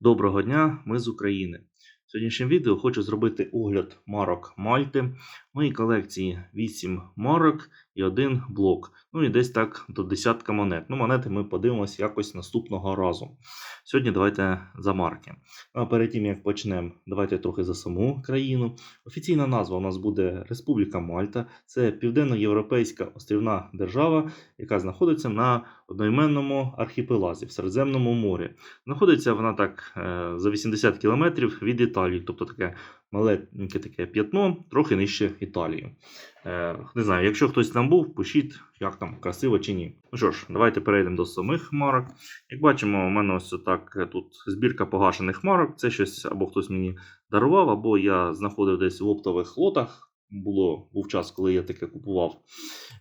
Доброго дня, ми з України. В сьогоднішньому відео хочу зробити огляд марок Мальти. Моїй колекції 8 марок і один блок. Ну і десь так до десятка монет. Ну, монети ми подивимося якось наступного разу. Сьогодні давайте за марки. А перед тим як почнемо, давайте трохи за саму країну. Офіційна назва у нас буде Республіка Мальта. Це південноєвропейська острівна держава, яка знаходиться на одноіменному архіпелазі в Середземному морі. Знаходиться вона так е, за 80 кілометрів від Італії, тобто таке маленьке таке п'ятно, трохи нижче Італії. Е, Не знаю, якщо хтось там був, пишіть, як там красиво чи ні. Ну що ж, давайте перейдемо до самих марок. Як бачимо, у мене ось так е, тут збірка погашених марок. Це щось або хтось мені дарував, або я знаходив десь в оптових лотах. Було був час, коли я таке купував.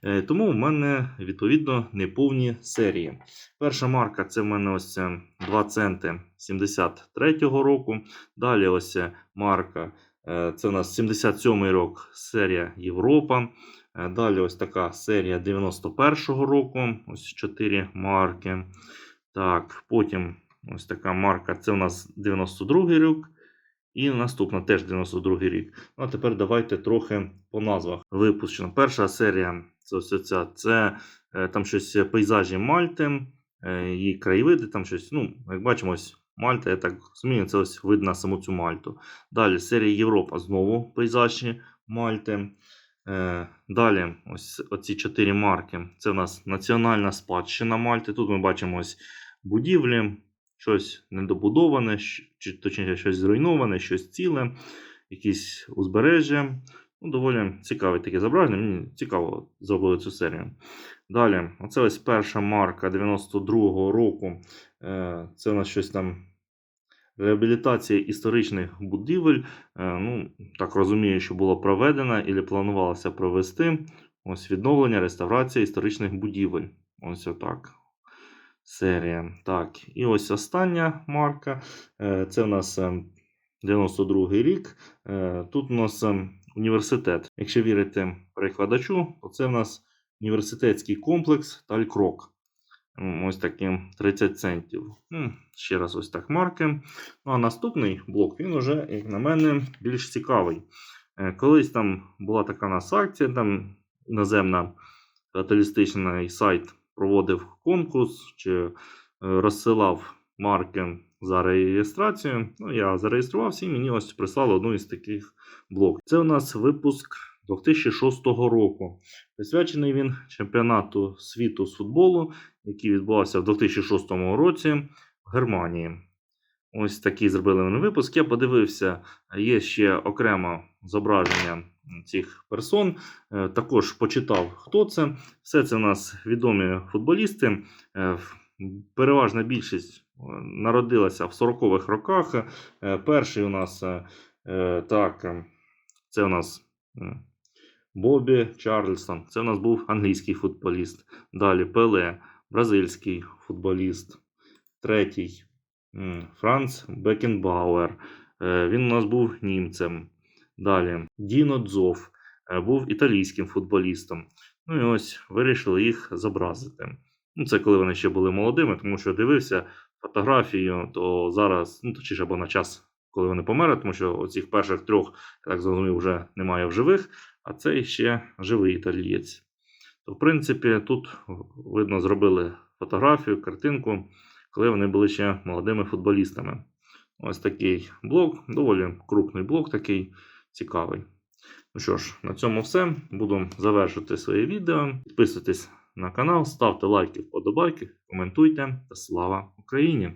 Е, Тому в мене відповідно неповні серії. Перша марка це в мене ось 2 центи 73-го року. Далі ось марка. е, Це у нас 77-й рок серія Європа. Е, Далі ось така серія 91-го року. Ось 4 марки. Так, потім ось така марка. Це у нас 92-й рік. І наступна теж 92-й рік. Ну, а тепер давайте трохи по назвах випущено. Перша серія це ось ця. Це е, там щось пейзажі Мальти, е, її краєвиди, там щось. Ну, як бачимо, ось Мальта, я так розумію, це ось видно саму цю Мальту. Далі серія Європа, знову пейзажі Мальти. Е, Далі, ось оці чотири марки. Це у нас національна спадщина Мальти. Тут ми бачимо ось будівлі, щось недобудоване, чи точніше щось зруйноване, щось ціле, якісь узбережжя. Ну, доволі цікаве таке зображення. Мені цікаво зробили цю серію. Далі, оце ось перша марка 92-го року. Е, Це у нас щось там. Реабілітація історичних будівель. Е, Ну, так розумію, що було проведено і планувалося провести. Ось відновлення, реставрація історичних будівель. Ось отак. Серія. Так, і ось остання марка. Е, Це у нас е, 92-й рік. Е, Тут у нас е, університет. Якщо вірити перекладачу, то це в нас університетський комплекс Талькрок. Ось такі 30 центів. Ще раз ось так марки. Ну, а наступний блок, він уже, як на мене, більш цікавий. Е, Колись там була така у нас акція, там іноземна капіталістичний сайт проводив конкурс чи е, розсилав марки за реєстрацію. Ну, я зареєструвався і мені ось прислали одну із таких блоків. Це у нас випуск 2006 року. Присвячений він чемпіонату світу з футболу, який відбувався в 2006 році в Германії. Ось такий зробили вони випуск. Я подивився, є ще окремо зображення цих персон. Е, Також почитав, хто це. Все це у нас відомі футболісти. Е, Переважна більшість е, народилася в 40-х роках. Перший у нас так, це у нас Бобі Чарльсон. Це у нас був англійський футболіст. Далі Пеле, бразильський футболіст. Третій Франц Бекенбауер. Е, Він у нас був німцем. Далі Діно Дзов е, був італійським футболістом. Ну і ось вирішили їх зобразити. Ну, це коли вони ще були молодими, тому що дивився фотографію, то зараз, ну точніше, або на час, коли вони померли, тому що оцих перших трьох, я так зрозумів, вже немає в живих, а цей ще живий італієць. То, в принципі, тут видно, зробили фотографію, картинку, коли вони були ще молодими футболістами. Ось такий блок, доволі крупний блок, такий цікавий. Ну що ж, на цьому все. Буду завершити своє відео. Підписуйтесь на канал, ставте лайки, вподобайки, коментуйте та слава Україні!